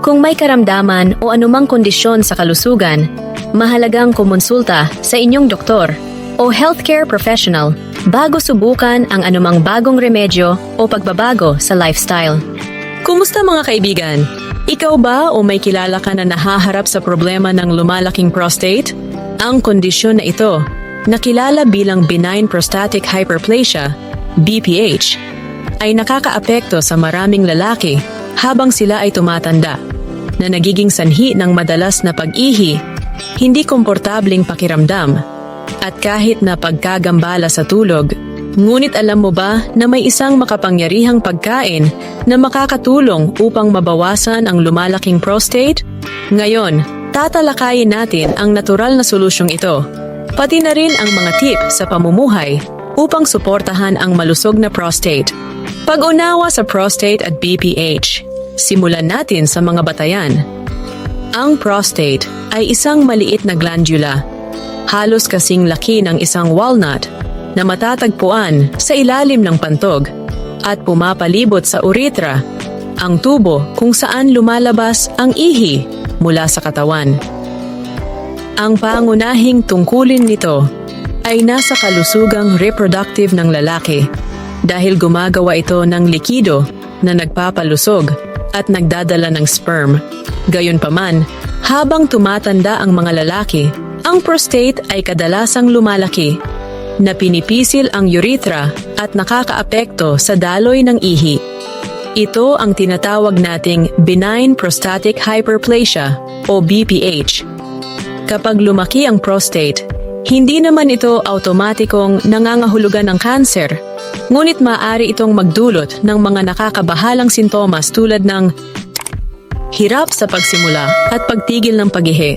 Kung may karamdaman o anumang kondisyon sa kalusugan, mahalagang kumonsulta sa inyong doktor o healthcare professional bago subukan ang anumang bagong remedyo o pagbabago sa lifestyle. Kumusta mga kaibigan? Ikaw ba o may kilala ka na nahaharap sa problema ng lumalaking prostate? Ang kondisyon na ito, nakilala bilang benign prostatic hyperplasia, BPH, ay nakakaapekto sa maraming lalaki habang sila ay tumatanda, na nagiging sanhi ng madalas na pag-ihi, hindi komportabling pakiramdam, at kahit na pagkagambala sa tulog, Ngunit alam mo ba na may isang makapangyarihang pagkain na makakatulong upang mabawasan ang lumalaking prostate? Ngayon, tatalakayin natin ang natural na solusyong ito, pati na rin ang mga tip sa pamumuhay upang suportahan ang malusog na prostate. Pag-unawa sa prostate at BPH, simulan natin sa mga batayan. Ang prostate ay isang maliit na glandula, halos kasing laki ng isang walnut na matatagpuan sa ilalim ng pantog at pumapalibot sa urethra, ang tubo kung saan lumalabas ang ihi mula sa katawan. Ang pangunahing tungkulin nito ay nasa kalusugang reproductive ng lalaki dahil gumagawa ito ng likido na nagpapalusog at nagdadala ng sperm. Gayunpaman, habang tumatanda ang mga lalaki, ang prostate ay kadalasang lumalaki na pinipisil ang urethra at nakakaapekto sa daloy ng ihi. Ito ang tinatawag nating benign prostatic hyperplasia o BPH. Kapag lumaki ang prostate, hindi naman ito automatikong nangangahulugan ng cancer, ngunit maaari itong magdulot ng mga nakakabahalang sintomas tulad ng hirap sa pagsimula at pagtigil ng pagihi.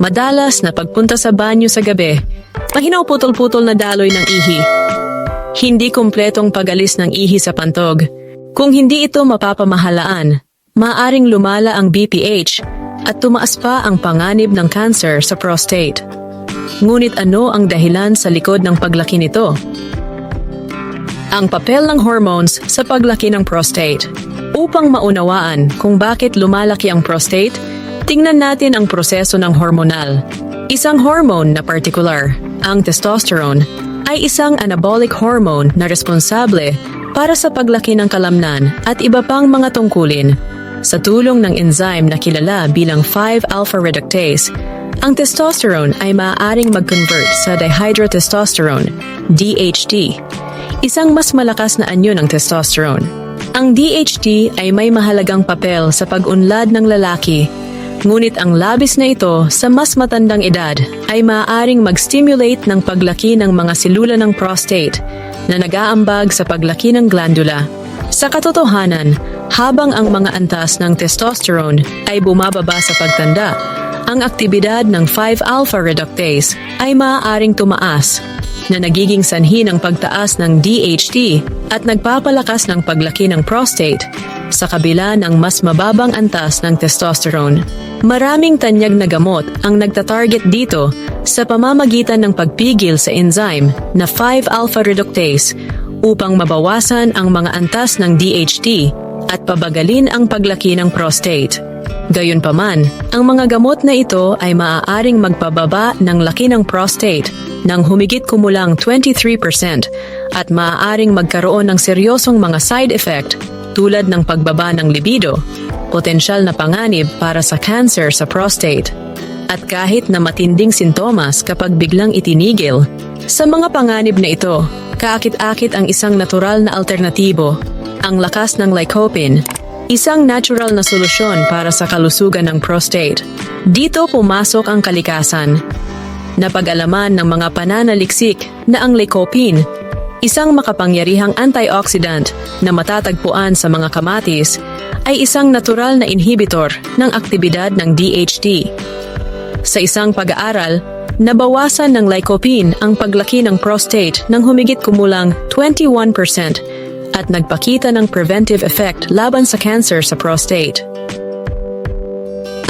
Madalas na pagpunta sa banyo sa gabi, mahinaw putol-putol na daloy ng ihi. Hindi kumpletong pagalis ng ihi sa pantog. Kung hindi ito mapapamahalaan, maaring lumala ang BPH at tumaas pa ang panganib ng cancer sa prostate. Ngunit ano ang dahilan sa likod ng paglaki nito? Ang papel ng hormones sa paglaki ng prostate. Upang maunawaan kung bakit lumalaki ang prostate, tingnan natin ang proseso ng hormonal. Isang hormone na particular, ang testosterone, ay isang anabolic hormone na responsable para sa paglaki ng kalamnan at iba pang mga tungkulin. Sa tulong ng enzyme na kilala bilang 5-alpha reductase, ang testosterone ay maaaring mag-convert sa dihydrotestosterone, DHT, isang mas malakas na anyo ng testosterone. Ang DHT ay may mahalagang papel sa pag-unlad ng lalaki Ngunit ang labis na ito sa mas matandang edad ay maaaring mag-stimulate ng paglaki ng mga selula ng prostate na nag-aambag sa paglaki ng glandula. Sa katotohanan, habang ang mga antas ng testosterone ay bumababa sa pagtanda, ang aktibidad ng 5-alpha reductase ay maaaring tumaas na nagiging sanhi ng pagtaas ng DHT at nagpapalakas ng paglaki ng prostate sa kabila ng mas mababang antas ng testosterone. Maraming tanyag na gamot ang nagtatarget dito sa pamamagitan ng pagpigil sa enzyme na 5-alpha reductase upang mabawasan ang mga antas ng DHT at pabagalin ang paglaki ng prostate. Gayunpaman, ang mga gamot na ito ay maaaring magpababa ng laki ng prostate ng humigit kumulang 23% at maaaring magkaroon ng seryosong mga side effect tulad ng pagbaba ng libido, potensyal na panganib para sa cancer sa prostate, at kahit na matinding sintomas kapag biglang itinigil. Sa mga panganib na ito, kaakit-akit ang isang natural na alternatibo, ang lakas ng lycopene, isang natural na solusyon para sa kalusugan ng prostate. Dito pumasok ang kalikasan. Napag-alaman ng mga pananaliksik na ang lycopene Isang makapangyarihang antioxidant na matatagpuan sa mga kamatis ay isang natural na inhibitor ng aktibidad ng DHT. Sa isang pag-aaral, nabawasan ng lycopene ang paglaki ng prostate ng humigit kumulang 21% at nagpakita ng preventive effect laban sa cancer sa prostate.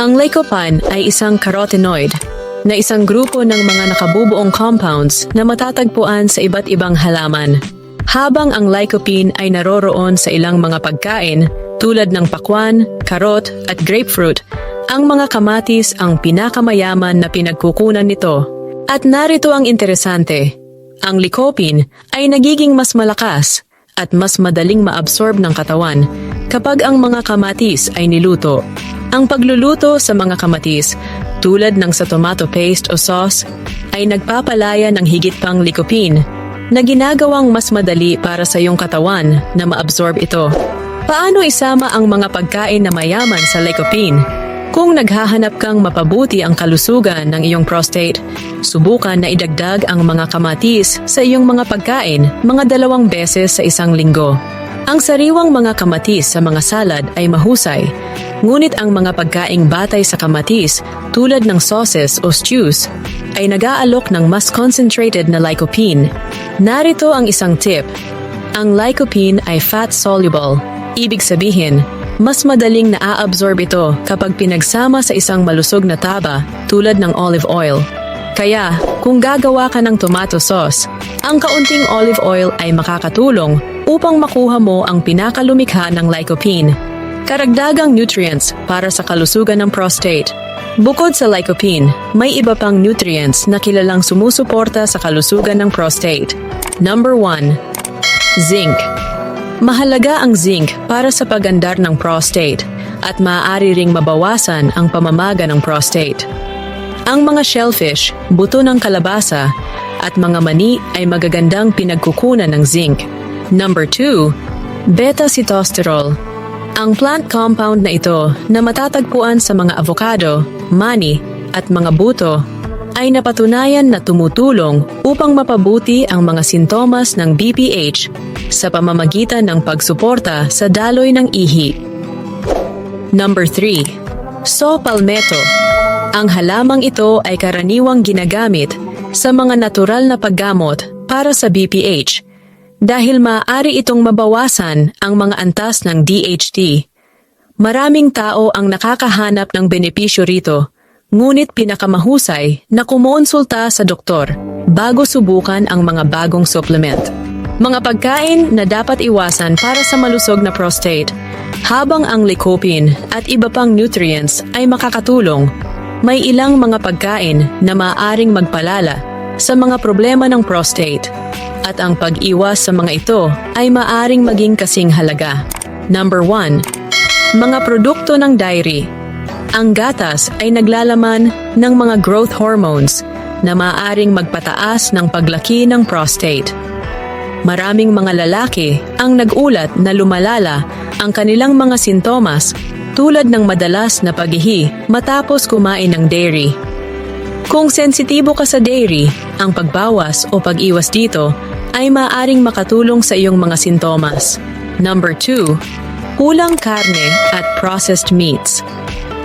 Ang lycopene ay isang carotenoid na isang grupo ng mga nakabubuong compounds na matatagpuan sa iba't ibang halaman. Habang ang lycopene ay naroroon sa ilang mga pagkain tulad ng pakwan, karot at grapefruit, ang mga kamatis ang pinakamayaman na pinagkukunan nito. At narito ang interesante. Ang lycopene ay nagiging mas malakas at mas madaling maabsorb ng katawan kapag ang mga kamatis ay niluto. Ang pagluluto sa mga kamatis, tulad ng sa tomato paste o sauce, ay nagpapalaya ng higit pang lycopene na ginagawang mas madali para sa iyong katawan na maabsorb ito. Paano isama ang mga pagkain na mayaman sa lycopene? Kung naghahanap kang mapabuti ang kalusugan ng iyong prostate, subukan na idagdag ang mga kamatis sa iyong mga pagkain mga dalawang beses sa isang linggo. Ang sariwang mga kamatis sa mga salad ay mahusay, ngunit ang mga pagkaing batay sa kamatis tulad ng sauces o stews ay nag-aalok ng mas concentrated na lycopene. Narito ang isang tip. Ang lycopene ay fat-soluble. Ibig sabihin, mas madaling naa-absorb ito kapag pinagsama sa isang malusog na taba tulad ng olive oil. Kaya, kung gagawa ka ng tomato sauce, ang kaunting olive oil ay makakatulong upang makuha mo ang pinakalumikha ng lycopene. Karagdagang nutrients para sa kalusugan ng prostate. Bukod sa lycopene, may iba pang nutrients na kilalang sumusuporta sa kalusugan ng prostate. Number 1. Zinc. Mahalaga ang zinc para sa pagandar ng prostate at maaari ring mabawasan ang pamamaga ng prostate. Ang mga shellfish, buto ng kalabasa, at mga mani ay magagandang pinagkukunan ng zinc. Number 2, beta-sitosterol. Ang plant compound na ito na matatagpuan sa mga avocado, mani, at mga buto ay napatunayan na tumutulong upang mapabuti ang mga sintomas ng BPH sa pamamagitan ng pagsuporta sa daloy ng ihi. Number 3. So palmetto. Ang halamang ito ay karaniwang ginagamit sa mga natural na paggamot para sa BPH dahil maaari itong mabawasan ang mga antas ng DHT. Maraming tao ang nakakahanap ng benepisyo rito, ngunit pinakamahusay na kumonsulta sa doktor bago subukan ang mga bagong supplement. Mga pagkain na dapat iwasan para sa malusog na prostate. Habang ang lycopene at iba pang nutrients ay makakatulong, may ilang mga pagkain na maaaring magpalala sa mga problema ng prostate. At ang pag-iwas sa mga ito ay maaring maging kasing halaga. Number 1. Mga produkto ng dairy. Ang gatas ay naglalaman ng mga growth hormones na maaaring magpataas ng paglaki ng prostate. Maraming mga lalaki ang nagulat na lumalala ang kanilang mga sintomas tulad ng madalas na paghihi matapos kumain ng dairy. Kung sensitibo ka sa dairy, ang pagbawas o pag-iwas dito ay maaring makatulong sa iyong mga sintomas. Number 2. Pulang karne at processed meats.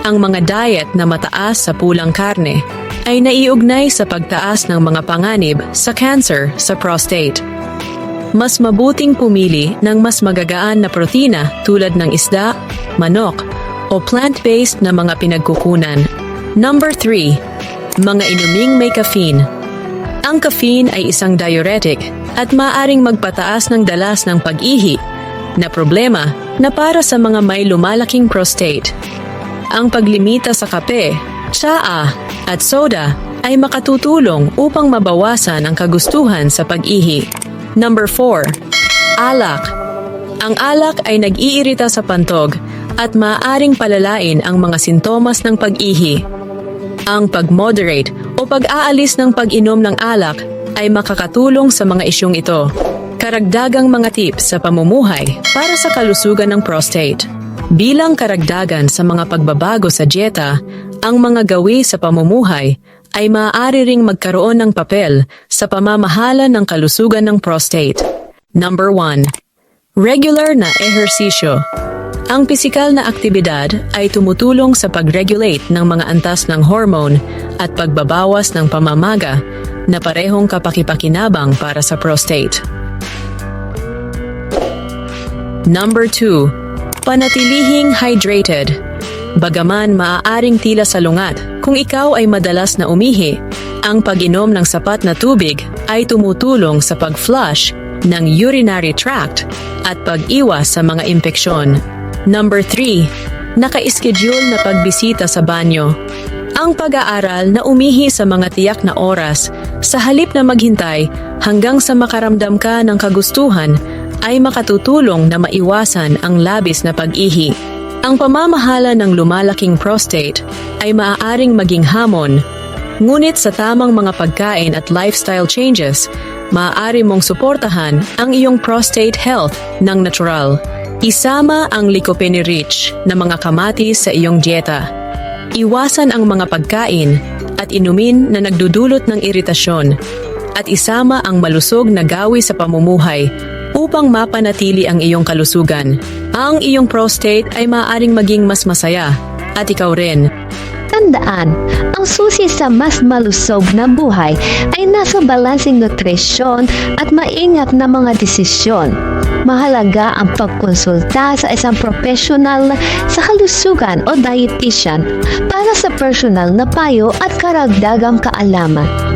Ang mga diet na mataas sa pulang karne ay naiugnay sa pagtaas ng mga panganib sa cancer sa prostate. Mas mabuting pumili ng mas magagaan na protina tulad ng isda, manok, o plant-based na mga pinagkukunan. Number 3. Mga inuming may caffeine. Ang caffeine ay isang diuretic at maaring magpataas ng dalas ng pag-ihi na problema na para sa mga may lumalaking prostate. Ang paglimita sa kape, tsaa at soda ay makatutulong upang mabawasan ang kagustuhan sa pag-ihi. Number 4. Alak. Ang alak ay nag-iirita sa pantog at maaaring palalain ang mga sintomas ng pag-ihi. Ang pag-moderate o pag-aalis ng pag-inom ng alak ay makakatulong sa mga isyong ito. Karagdagang mga tips sa pamumuhay para sa kalusugan ng prostate. Bilang karagdagan sa mga pagbabago sa dieta, ang mga gawi sa pamumuhay ay maaari ring magkaroon ng papel sa pamamahala ng kalusugan ng prostate. Number 1. Regular na ehersisyo. Ang pisikal na aktibidad ay tumutulong sa pag-regulate ng mga antas ng hormone at pagbabawas ng pamamaga na parehong kapakipakinabang para sa prostate. Number 2. Panatilihing hydrated. Bagaman maaaring tila salungat, kung ikaw ay madalas na umihi, ang pag-inom ng sapat na tubig ay tumutulong sa pag-flush ng urinary tract at pag-iwas sa mga impeksyon. Number 3. Naka-schedule na pagbisita sa banyo. Ang pag-aaral na umihi sa mga tiyak na oras sa halip na maghintay hanggang sa makaramdam ka ng kagustuhan ay makatutulong na maiwasan ang labis na pag-ihi. Ang pamamahala ng lumalaking prostate ay maaaring maging hamon, ngunit sa tamang mga pagkain at lifestyle changes, maaari mong suportahan ang iyong prostate health ng natural. Isama ang Lycopene Rich na mga kamatis sa iyong dieta. Iwasan ang mga pagkain at inumin na nagdudulot ng iritasyon at isama ang malusog na gawi sa pamumuhay upang mapanatili ang iyong kalusugan. Ang iyong prostate ay maaaring maging mas masaya at ikaw rin. Tandaan, ang susi sa mas malusog na buhay ay nasa balansing nutrisyon at maingat na mga desisyon. Mahalaga ang pagkonsulta sa isang profesional sa kalusugan o dietitian para sa personal na payo at karagdagang kaalaman.